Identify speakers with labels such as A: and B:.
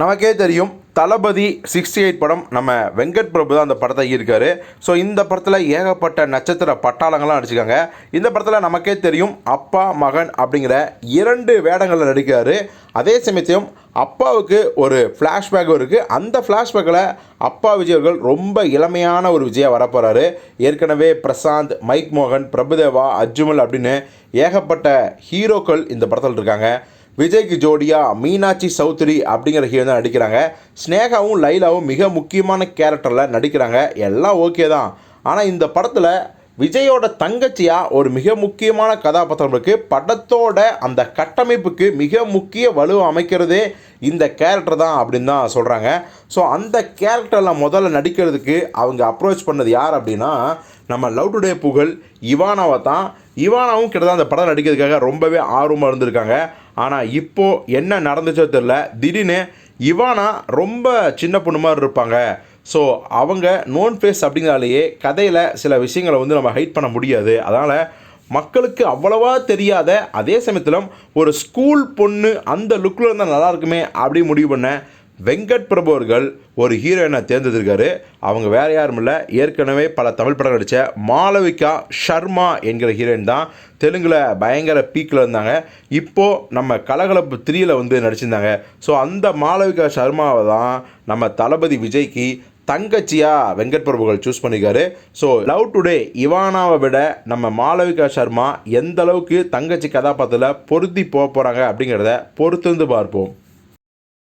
A: நமக்கே தெரியும் தளபதி sixty eight படம் நம்ம வெங்கட் பிரபு தான் அந்த படத்தை இருக்கார் ஸோ இந்த படத்தில் ஏகப்பட்ட நட்சத்திர பட்டாளங்கள்லாம் நடிச்சிருக்காங்க. இந்த படத்தில் நமக்கே தெரியும் அப்பா மகன் அப்படிங்கிற இரண்டு வேடங்களில் நடிக்கிறாரு. அதே சமயத்தையும் அப்பாவுக்கு ஒரு ஃப்ளாஷ்பேக் இருக்குது அந்த ஃப்ளாஷ்பேக்கில் அப்பா விஜய் அவர்கள் ரொம்ப இளமையான ஒரு விஜயா வரப்போகிறாரு ஏற்கனவே பிரசாந்த் மைக் மோகன் பிரபுதேவா அஜ்மல் அப்படின்னு ஏகப்பட்ட ஹீரோக்கள் இந்த படத்தில் இருக்காங்க. விஜய்க்கு ஜோடியா மீனாட்சி சௌத்ரி அப்படிங்கிற ஹீரோ தான் நடிக்கிறாங்க. ஸ்னேகாவும் லைலாவும் மிக முக்கியமான கேரக்டரில் நடிக்கிறாங்க. எல்லாம் ஓகே தான். ஆனால் இந்த படத்தில் விஜயோட தங்கச்சியாக ஒரு மிக முக்கியமான கதாபாத்திரம் இருக்குது படத்தோட அந்த கட்டமைப்புக்கு மிக முக்கிய வலு அமைக்கிறதே இந்த கேரக்டர் தான் அப்படின்னு தான் சொல்கிறாங்க ஸோ அந்த கேரக்டரில் முதல்ல நடிக்கிறதுக்கு அவங்க அப்ரோச் பண்ணது யார் அப்படின்னா நம்ம லவ் டுடே புகழ் இவானாவை தான். இவானாவும் கிட்டத்தட்ட அந்த படம் நடிக்கிறதுக்காக ரொம்பவே ஆர்வமாக இருந்திருக்காங்க. ஆனால் இப்போது என்ன நடந்துச்சோ தெரில. திடீர்னு இவானா ரொம்ப சின்ன பொண்ணு மாதிரி இருப்பாங்க. ஸோ அவங்க நோன் ஃபேஸ் அப்படிங்கிறாலேயே கதையில் சில விஷயங்களை வந்து நம்ம ஹைட் பண்ண முடியாது. அதனால் மக்களுக்கு அவ்வளவா தெரியாத அதே சமயத்தில் ஒரு ஸ்கூல் பொண்ணு அந்த லுக்கில் இருந்தால் நல்லா இருக்குமே அப்படி முடிவு பண்ணேன் வெங்கட் பிரபு அவர்கள் ஒரு ஹீரோயினை தேர்ந்தெடுத்திருக்காரு. அவங்க வேற யாரும் இல்லை. ஏற்கனவே பல தமிழ் படம் நடித்த மாளவிகா ஷர்மா என்கிற ஹீரோயின் தான் தெலுங்கில் பயங்கர பீக்கில் இருந்தாங்க. இப்போது நம்ம கலகலப்பு த்ரீயில் வந்து நடிச்சிருந்தாங்க. ஸோ அந்த மாளவிகா ஷர்மாவை தான் நம்ம தளபதி விஜய்க்கு தங்கச்சியாக வெங்கட் பிரபுகள் சூஸ் பண்ணியிருக்காரு ஸோ லவ் டுடே இவானாவை விட நம்ம மாளவிகா சர்மா எந்த அளவுக்கு தங்கச்சி கதாபாத்திரத்தில் பொருத்தி போக போகிறாங்க அப்படிங்கிறத பொறுத்திருந்து பார்ப்போம்.